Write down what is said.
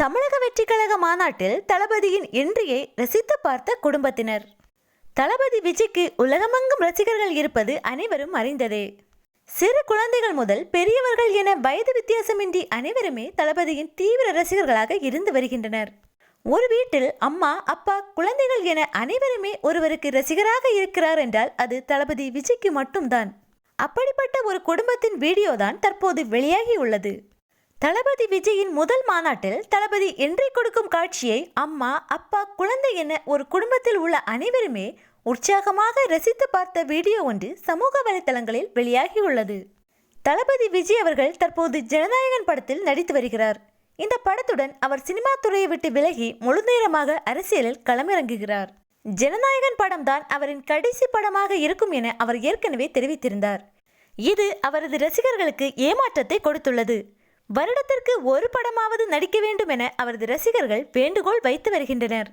தமிழக வெற்றி கழக மாநாட்டில் தளபதியின் என்ட்ரியை ரசித்து பார்த்த குடும்பத்தினர். தளபதி விஜய்க்கு உலகமெங்கும் ரசிகர்கள் இருப்பது அனைவரும் அறிந்ததே. சிறு குழந்தைகள் முதல் பெரியவர்கள் என வயது வித்தியாசமின்றி அனைவருமே தளபதியின் தீவிர ரசிகர்களாக இருந்து வருகின்றனர். ஒரு வீட்டில் அம்மா அப்பா குழந்தைகள் என அனைவருமே ஒருவருக்கு ரசிகராக இருக்கிறார் என்றால் அது தளபதி விஜய்க்கு மட்டும்தான். அப்படிப்பட்ட ஒரு குடும்பத்தின் வீடியோ தான் தற்போது வெளியாகி உள்ளது. தளபதி விஜயின் முதல் மாநாட்டில் தளபதி என்றை கொடுக்கும் காட்சியை அம்மா அப்பா குழந்தை என ஒரு குடும்பத்தில் உள்ள அனைவருமே உற்சாகமாக ரசித்து பார்த்த வீடியோ ஒன்று சமூக வலைதளங்களில் வெளியாகியுள்ளது. தளபதி விஜய் அவர்கள் தற்போது ஜனநாயகன் படத்தில் நடித்து வருகிறார். இந்த படத்துடன் அவர் சினிமா துறையை விட்டு விலகி முழுநேரமாக அரசியலில் களமிறங்குகிறார். ஜனநாயகன் படம்தான் அவரின் கடைசி படமாக இருக்கும் என அவர் ஏற்கனவே தெரிவித்திருந்தார். இது அவரது ரசிகர்களுக்கு ஏமாற்றத்தை கொடுத்துள்ளது. வருடத்திற்கு ஒரு படமாவது நடிக்க வேண்டும் என அவரது ரசிகர்கள் வேண்டுகோள் வைத்து வருகின்றனர்.